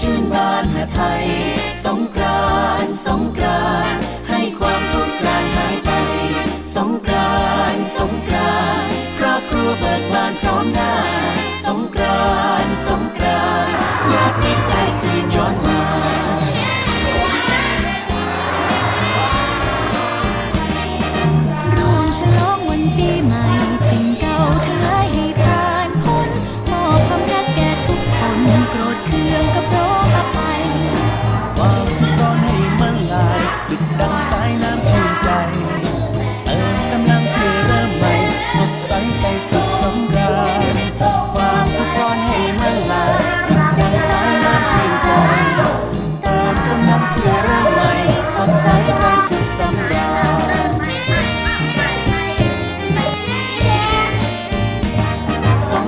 ชื่นบานหาไทย สงกรานสงกรานให้ความทุกข์จางหายไป สงกรานสงกรานครอบครัวเบิกบานพร้อมหน้า สงกรานสงกราน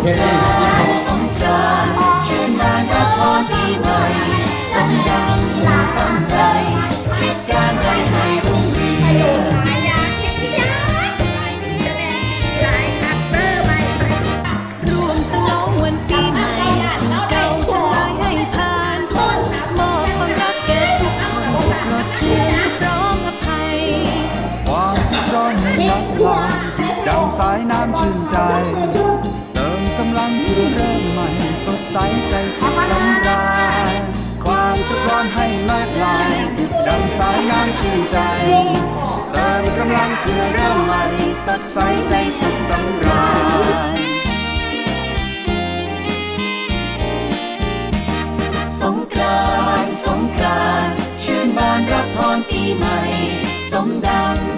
สง ใสใจสุขสำราญความทุกข์ร้อนให้ลดลายดุดดังสายน้ำชื่นใจเติมกำลังเพื่อเริ่มใหม่สดใสใจสุขสำราญสงกรานสงกรานชื่นบานรับพรปีใหม่ สมดัง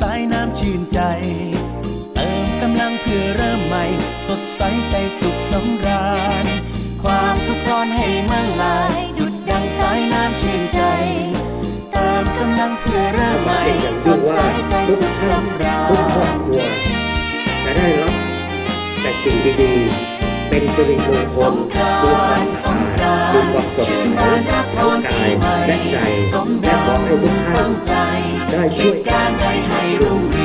สายน้ำชื่นใจ เติมกำลังเพื่อเริ่มใหม่ สดใสใจสุขสำราญ ความทุกข์ร้อนให้มันลาย ดุดดังสายน้ำชื่นใจ เติมกำลังเพื่อเริ่มใหม่สดใสใจสุขสำราทุกครอบครัวจะได้รับแต่สิ่งดีๆ เป็นสิริมงคลรด้วยความสะอาดรานด้วยต์ความสดใสรับพทั้งกายและใจและขอให้ทุกท่านได้ช่วยการใดให้รุ่งเรื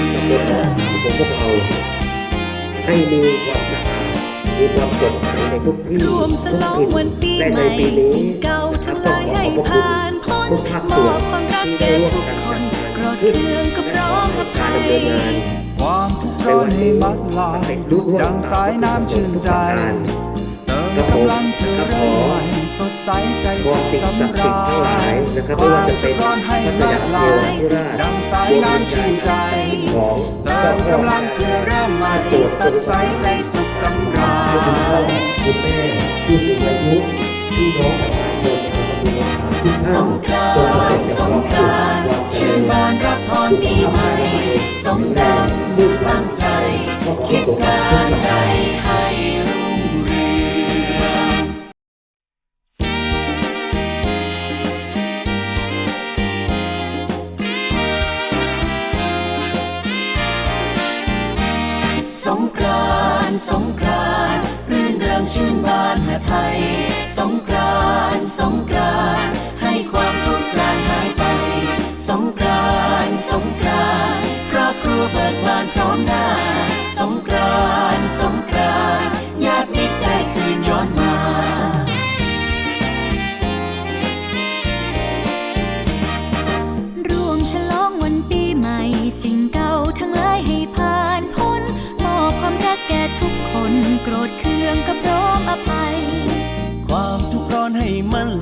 องของพวกเราให้มีความสะอาดมีความสดใสในทุกที่ร่วมฉลองวันปีและในปีนี้สิ่งเก่าทั้งหลายให้ผ่านพ้นทุกภาคส่วนที่ได้ร่วมกันจัดงานขึ้นเคืองกับและร้ขอองอการดำเนินงาน ร้อนให้มัดลายดุดดังสายน้ำชื่นใจเติมกำลังเพื่อเริ่มใหม่สดใสใจขอสุขสิ่งศักสำดิ์สิทราธิ์ทั้งหลายญนะครับคไม่วาว่ามจะทุเป็นกข์ร้อนให้พระสละยามเทลาวยธิราชดังสายน้ำชื่นใจของเติมกำลังเพื่อเริ่มใหม่สดใสใจสุขสำราญคุณพ่อคุณแม่ผู้สูงอายุ สงกรานสงกรานรื่นเริงชื่นบานหาไทย สงกรานสงกราน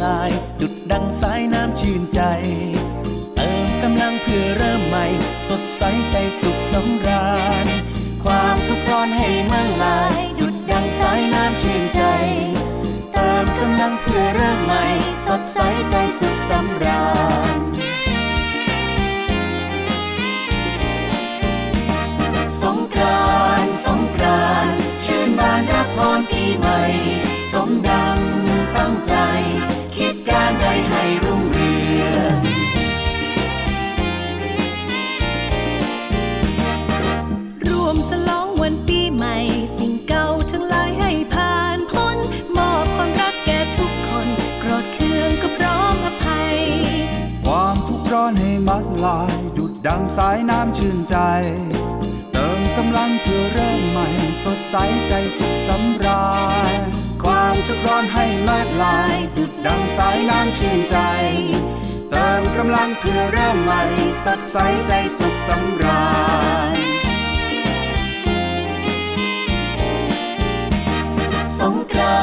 ลายดุดดังสายน้ำชื่นใจ เติมกำลังเพื่อเริ่มใหม่ สดใสใสใจสุขสำราญ ความทุกข์ร้อนให้มันลาย ดุดดังสายน้ำชื่นใจ เติมกำลังเพื่อเริ่มใหม่ สดใสใจสุขสำราญ ลายดุดดังสายน้ำชื่นใจ เติมกำลังเพื่อเริ่มใหม่ สดใสใจสุขสำราญความทุกข์ร้อนให้มัดลาย ดุดดังสายน้ำชื่นใจ เติมกำลังเพื่อเริ่มใหม่ สดใสใจสุขสำราญสงกราน